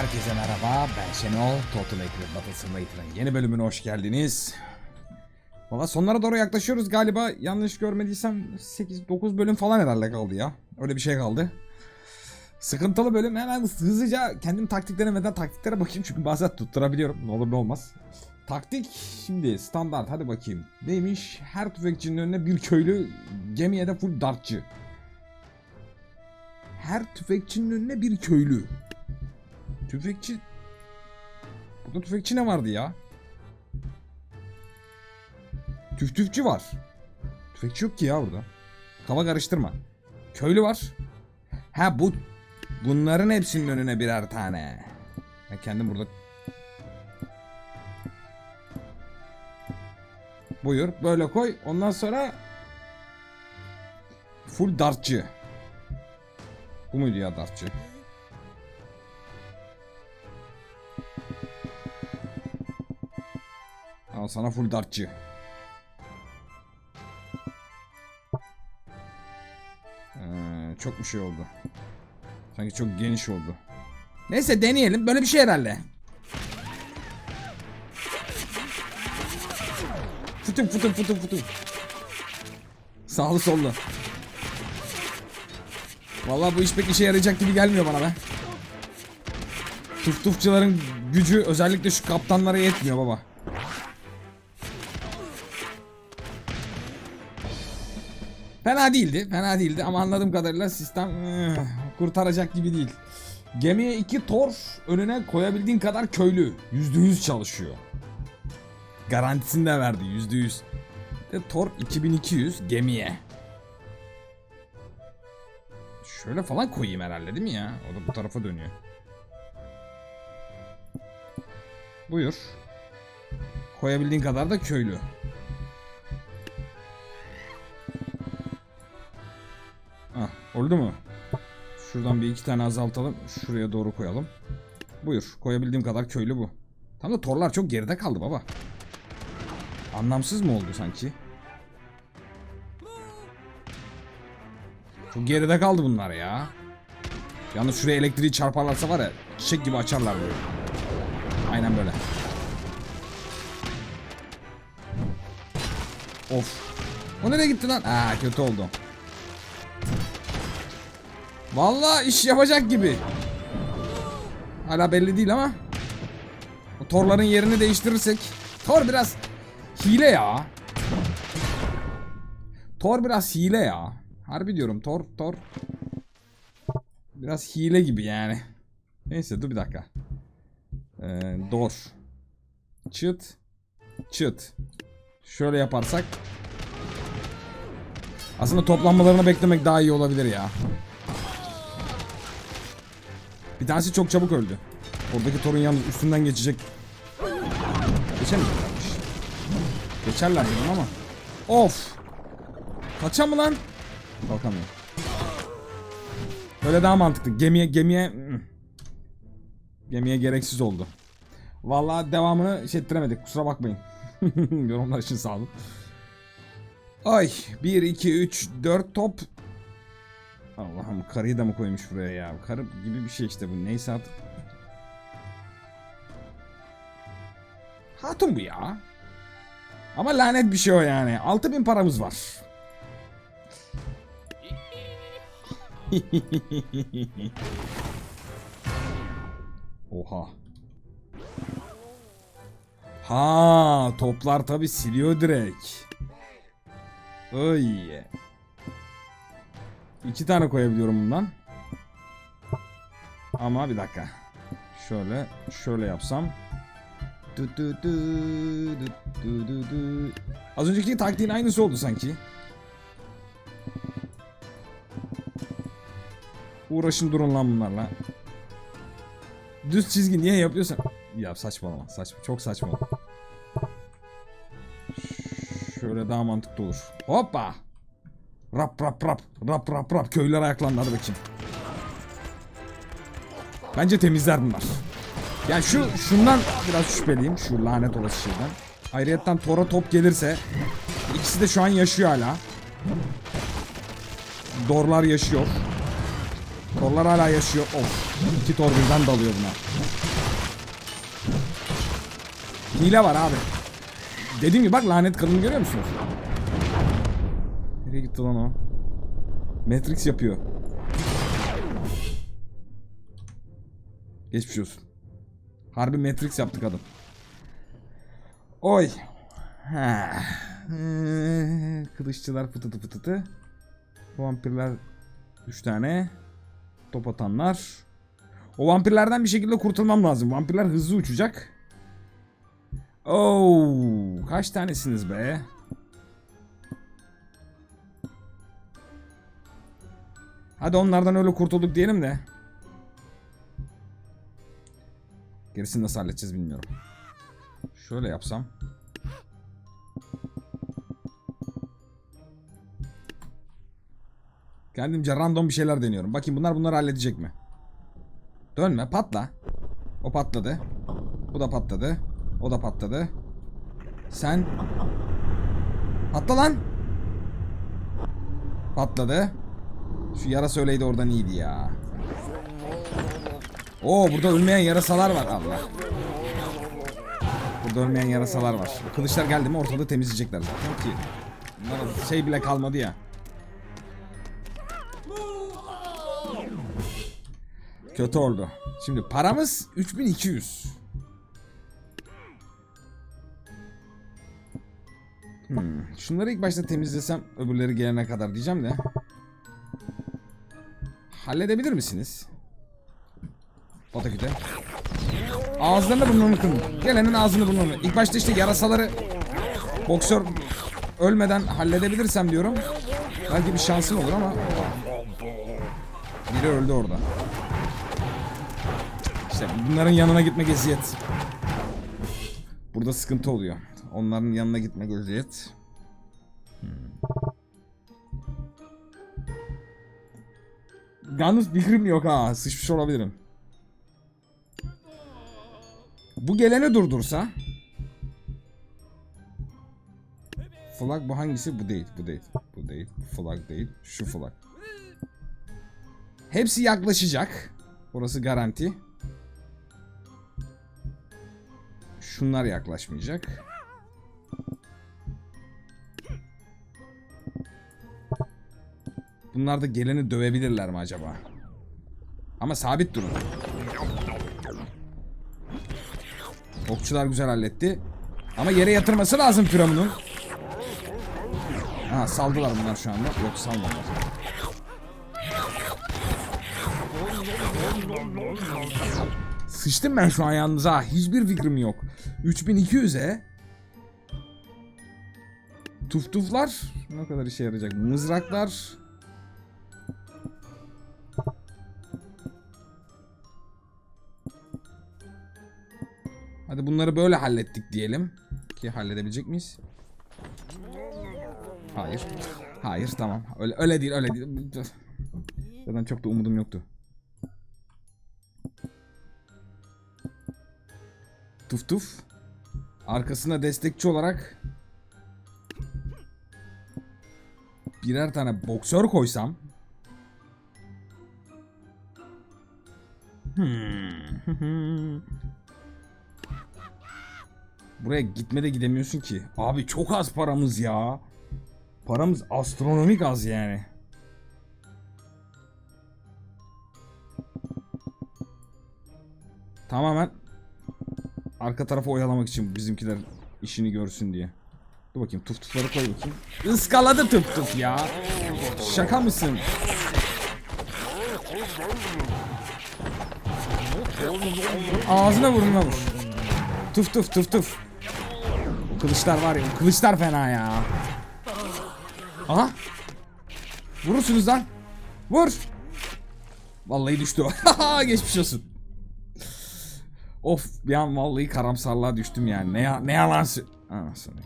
Herkese merhaba, ben Şenol. Total Eclipse Battle Simulator'ın yeni bölümüne hoş geldiniz. Valla sonlara doğru yaklaşıyoruz galiba. Yanlış görmediysem 8-9 bölüm falan herhalde kaldı ya. Öyle bir şey kaldı. Sıkıntılı bölüm. Hemen hızlıca kendim taktik denemeden taktiklere bakayım. Çünkü bazen tutturabiliyorum. Ne olur ne olmaz. Taktik şimdi standart hadi bakayım. Neymiş? Her tüfekçinin önüne bir köylü, gemiye de full dartçı. Her tüfekçinin önüne bir köylü. Tüfekçi... Burada tüfekçi ne vardı ya? Tüftüfçü var. Tüfekçi yok ki ya burada. Kafa karıştırma. Köylü var. Ha bu... Bunların hepsinin önüne birer tane. Ben kendim burada... Buyur böyle koy. Ondan sonra... Full dartçı. Bu muydu ya dartçı? Sana full dartçı. Ee, çok bir şey oldu. Sanki çok geniş oldu. Neyse deneyelim. Böyle bir şey herhalde. Futun futun futun futun. Sağlı sollu. Vallahi bu iş pek işe yarayacak gibi gelmiyor bana be. Tuftufçuların gücü özellikle şu kaptanlara yetmiyor baba. Fena değildi, fena değildi ama anladığım kadarıyla sistem eh, kurtaracak gibi değil. Gemiye iki tor önüne koyabildiğin kadar köylü. %100 çalışıyor. Garantisini de verdi %100. Ve tor 2200 gemiye. Şöyle falan koyayım herhalde değil mi ya? O da bu tarafa dönüyor. Buyur. Koyabildiğin kadar da köylü. Oldu mu? Şuradan bir iki tane azaltalım. Şuraya doğru koyalım. Buyur. Koyabildiğim kadar köylü bu. Tam da torlar çok geride kaldı baba. Anlamsız mı oldu sanki? Çok geride kaldı bunlar ya. Yalnız şuraya elektriği çarparlarsa var ya çiçek gibi açarlar böyle. Aynen böyle. Of. O nereye gitti lan? Aa kötü oldu. Vallahi iş yapacak gibi. Hala belli değil ama. O torların yerini değiştirirsek. Tor biraz hile ya. Tor biraz hile ya. Harbi diyorum Tor Tor. Biraz hile gibi yani. Neyse dur bir dakika. Ee, dor. Çıt. Çıt. Şöyle yaparsak. Aslında toplanmalarını beklemek daha iyi olabilir ya. Bir tanesi çok çabuk öldü. Oradaki torun yalnız üstünden geçecek. Geçemeyeceklermiş. Geçerler dedim ama. Of. Kaça mı lan? Kalkamıyor. Böyle daha mantıklı. Gemiye gemiye gemiye gereksiz oldu. Vallahi devamını şey ettiremedik. Kusura bakmayın. Yorumlar için sağ olun. Ay 1 2 3 4 top. Allah'ım karıyı da mı koymuş buraya ya? Karı gibi bir şey işte bu. Neyse artık. Hatun bu ya. Ama lanet bir şey o yani. 6000 paramız var. Oha. Ha, toplar tabi siliyor direkt. Oy. İki tane koyabiliyorum bundan. Ama bir dakika. Şöyle, şöyle yapsam. Du du du, du du du du. Az önceki taktiğin aynısı oldu sanki. Uğraşın durun lan bunlarla. Düz çizgi niye yapıyorsun? Ya saçmalama. Saçma. Çok saçma. Şöyle daha mantıklı olur. Hoppa. Rap rap rap. Rap rap rap. Köylüler ayaklandı hadi bakayım. Bence temizler bunlar. Yani şu şundan biraz şüpheliyim. Şu lanet olası şeyden. Ayrıyetten Tora top gelirse ikisi de şu an yaşıyor hala. Dorlar yaşıyor. Torlar hala yaşıyor. Of. İki tor birden dalıyor buna. Hile var abi. Dediğim gibi bak lanet kadını görüyor musunuz? Nereye gitti lan o? Matrix yapıyor. Geçmiş olsun. Harbi Matrix yaptık adam. Oy. Ha. Ee, Kılıççılar fıtıtı fıtıtı. Vampirler 3 tane. Top atanlar. O vampirlerden bir şekilde kurtulmam lazım. Vampirler hızlı uçacak. Oo, kaç tanesiniz be? Hadi onlardan öyle kurtulduk diyelim de. Gerisini nasıl halledeceğiz bilmiyorum. Şöyle yapsam. Kendimce random bir şeyler deniyorum. Bakayım bunlar bunları halledecek mi? Dönme patla. O patladı. Bu da patladı. O da patladı. Sen Patla lan. Patladı. Şu yarasa öyleydi oradan iyiydi ya. Oo burada ölmeyen yarasalar var Allah. Burada ölmeyen yarasalar var. Kılıçlar geldi mi ortalığı temizleyecekler zaten ki. Şey bile kalmadı ya. Kötü oldu. Şimdi paramız 3200. Hmm. Şunları ilk başta temizlesem öbürleri gelene kadar diyeceğim de. Halledebilir misiniz? Pataküte. Ağızlarını burnunu kırın. Gelenin ağzını burnunu. İlk başta işte yarasaları boksör ölmeden halledebilirsem diyorum. Belki bir şansım olur ama biri öldü orada. İşte bunların yanına gitmek eziyet. Burada sıkıntı oluyor. Onların yanına gitmek eziyet. Hmm. Yalnız fikrim yok ha. Sıçmış olabilirim. Bu geleni durdursa. Flag bu hangisi? Bu değil. Bu değil. Bu değil. Flag değil. Şu flag. Hepsi yaklaşacak. Orası garanti. Şunlar yaklaşmayacak. Bunlar da geleni dövebilirler mi acaba? Ama sabit durun. Okçular güzel halletti. Ama yere yatırması lazım Firavun'un. Ha saldılar bunlar şu anda. Yok salmadılar. Sıçtım ben şu an yalnız ha. Hiçbir fikrim yok. 3200'e Tuftuflar ne kadar işe yarayacak? Mızraklar Hadi bunları böyle hallettik diyelim. Ki halledebilecek miyiz? Hayır. Hayır tamam. Öyle öyle değil öyle değil. Zaten çok da umudum yoktu. Tuf tuf. Arkasına destekçi olarak birer tane boksör koysam. Hmm. Buraya gitme de gidemiyorsun ki. Abi çok az paramız ya. Paramız astronomik az yani. Tamamen arka tarafa oyalamak için bizimkiler işini görsün diye. Dur bakayım tuf tufları koy bakayım. Iskaladı tuf tuf ya. Şaka mısın? Ağzına burnuna vur. Tuf tuf tuf tuf. Kılıçlar var ya, kılıçlar fena ya. Aha. Vurursunuz lan. Vur. Vallahi düştü o. Geçmiş olsun. Of bir an vallahi karamsarlığa düştüm yani. Ne, ya- ne yalan Anasını.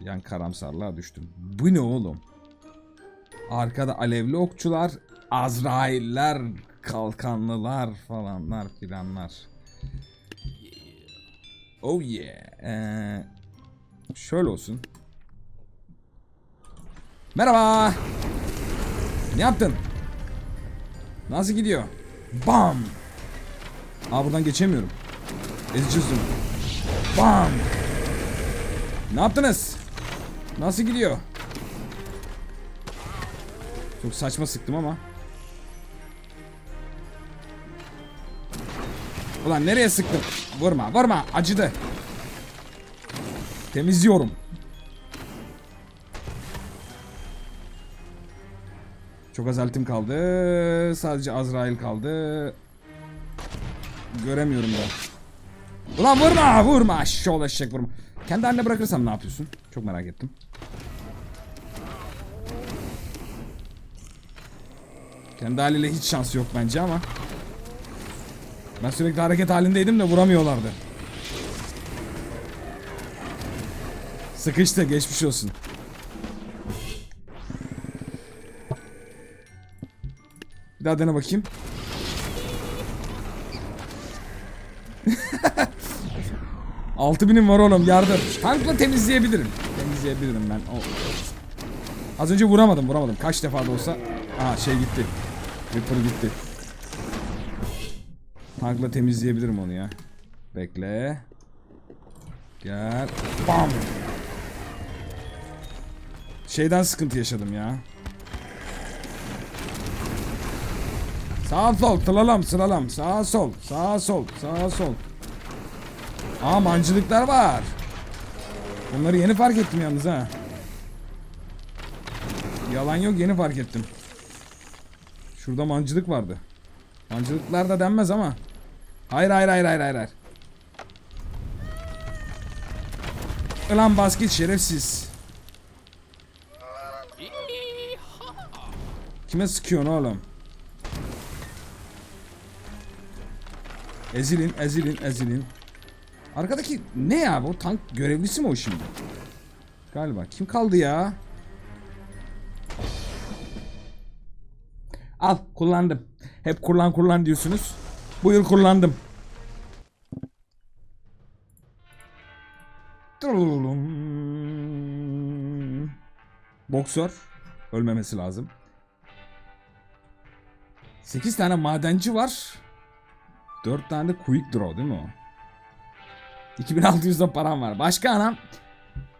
Bir an karamsarlığa düştüm. Bu ne oğlum? Arkada alevli okçular, Azrailler, kalkanlılar falanlar filanlar. Oh yeah. Ee, şöyle olsun. Merhaba. Ne yaptın? Nasıl gidiyor? Bam. Aa buradan geçemiyorum. Ezeceğiz. Bam. Ne yaptınız? Nasıl gidiyor? Çok saçma sıktım ama. Ulan nereye sıktım? Vurma vurma acıdı. Temizliyorum. Çok az altim kaldı. Sadece Azrail kaldı. Göremiyorum da. Ulan vurma vurma şol eşek vurma. Kendi haline bırakırsam ne yapıyorsun? Çok merak ettim. Kendi haliyle hiç şans yok bence ama. Ben sürekli hareket halindeydim de vuramıyorlardı. Sıkıştı geçmiş olsun. Bir daha dene bakayım. Altı binim var oğlum yardım. Tankla temizleyebilirim. Temizleyebilirim ben. O. Az önce vuramadım vuramadım. Kaç defa da olsa. Aa şey gitti. Reaper gitti. Tankla temizleyebilirim onu ya. Bekle. Gel. Bam. Şeyden sıkıntı yaşadım ya. Sağ sol sıralam sıralam. Sağ sol. Sağ sol. Sağ sol. Aa mancılıklar var. Onları yeni fark ettim yalnız ha. Yalan yok yeni fark ettim. Şurada mancılık vardı. Mancılıklar da denmez ama. Hayır hayır hayır hayır. hayır. Ulan basket şerefsiz. Kime sıkıyorsun oğlum? Ezilin, ezilin, ezilin. Arkadaki ne ya bu tank görevlisi mi o şimdi? Galiba. Kim kaldı ya? Al kullandım. Hep kullan kullan diyorsunuz. Bu yıl kullandım. Boksör. Ölmemesi lazım. 8 tane madenci var. 4 tane de quick draw değil mi o? 2600 da param var. Başka anam?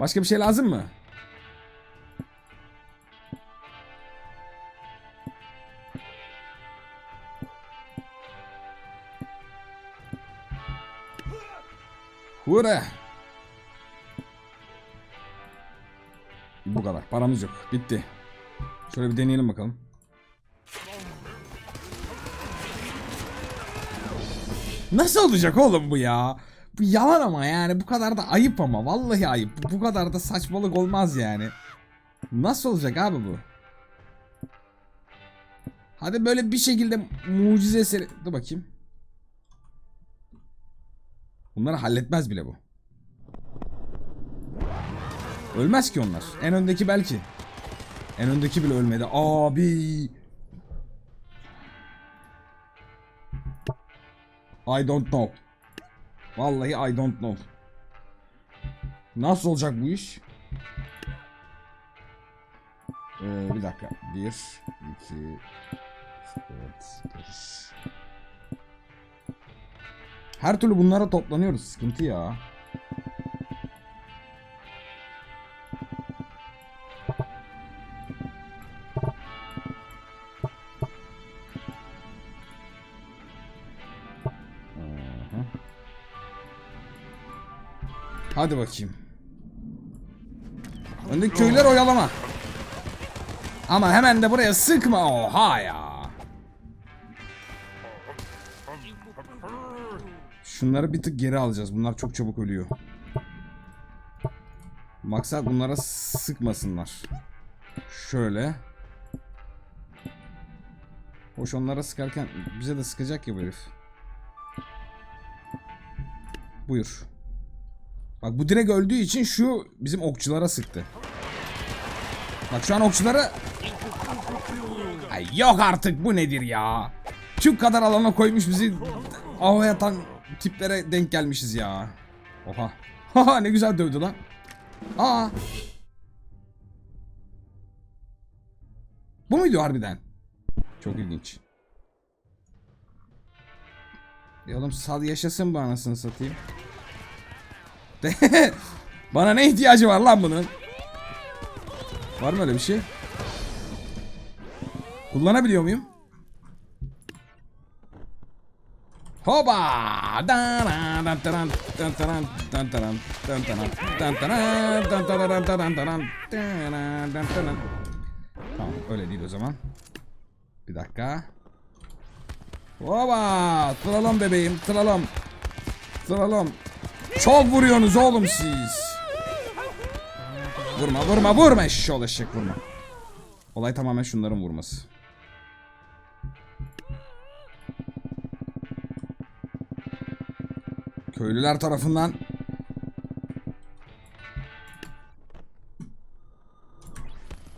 Başka bir şey lazım mı? Hura. Bu kadar. Paramız yok. Bitti. Şöyle bir deneyelim bakalım. Nasıl olacak oğlum bu ya? Bu yalan ama yani bu kadar da ayıp ama vallahi ayıp. Bu- kadar da saçmalık olmaz yani. Nasıl olacak abi bu? Hadi böyle bir şekilde mucize eseri... Dur bakayım. Bunları halletmez bile bu. Ölmez ki onlar. En öndeki belki. En öndeki bile ölmedi. Abi. I don't know. Vallahi I don't know. Nasıl olacak bu iş? Ee, bir dakika. Bir, iki, dört, beş. Her türlü bunlara toplanıyoruz. Sıkıntı ya. Hadi bakayım. Öndeki köyler oyalama. Ama hemen de buraya sıkma. Oha ya. Şunları bir tık geri alacağız. Bunlar çok çabuk ölüyor. Maksat bunlara sıkmasınlar. Şöyle. Hoş onlara sıkarken bize de sıkacak ya bu herif. Buyur. Bak bu direkt öldüğü için şu bizim okçulara sıktı. Bak şu an okçuları... Ay yok artık bu nedir ya? Şu kadar alana koymuş bizi havaya atan tiplere denk gelmişiz ya. Oha. Haha ne güzel dövdü lan. Aa. Bu muydu harbiden? Çok ilginç. E oğlum sal yaşasın bu anasını satayım. Bana ne ihtiyacı var lan bunun? Var mı öyle bir şey? Kullanabiliyor muyum? Hoba! Tamam öyle değil o zaman. Bir dakika. Hoba! Tıralım bebeğim tıralım. Tıralım. Çok vuruyorsunuz oğlum siz. Vurma vurma vurma eşşoğlu eşek vurma. Olay tamamen şunların vurması. Köylüler tarafından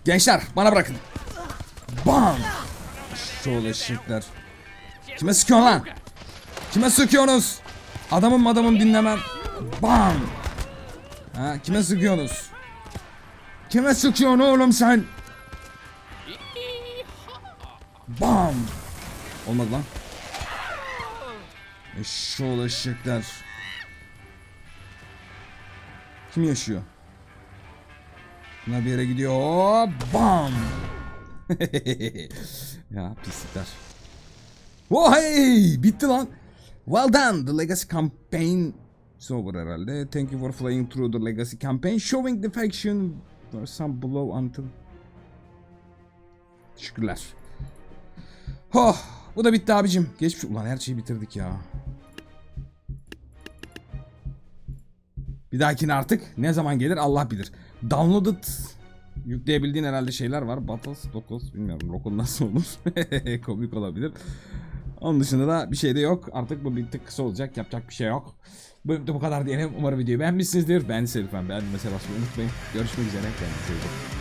Gençler bana bırakın. Bam! Şöyle eşekler. Kime sıkıyorsun lan? Kime sıkıyorsunuz? Adamım adamım dinlemem. Bam! Ha, kime sıkıyorsunuz? Kime sıkıyorsun oğlum sen? Bam! Olmadı lan. Eşşoğlu eşekler. Kim yaşıyor? Bunlar bir yere gidiyor. Bam! ya pislikler. Hey! Bitti lan. Well done. The legacy campaign is over herhalde. Thank you for flying through the legacy campaign. Showing the faction or some below until... Teşekkürler. Oh, bu da bitti abicim. Geçmiş. Ulan her şeyi bitirdik ya. Bir dahakine artık ne zaman gelir Allah bilir. Downloaded yükleyebildiğin herhalde şeyler var. Battles, Dokos bilmiyorum. Rokon nasıl olur? Komik olabilir. Onun dışında da bir şey de yok. Artık bu bir tık kısa olacak. Yapacak bir şey yok. Bu bölümde bu kadar diyelim. Umarım videoyu beğenmişsinizdir. Serifem. Beğendim mesela basmayı unutmayın. Görüşmek üzere. Kendinize iyi bakın.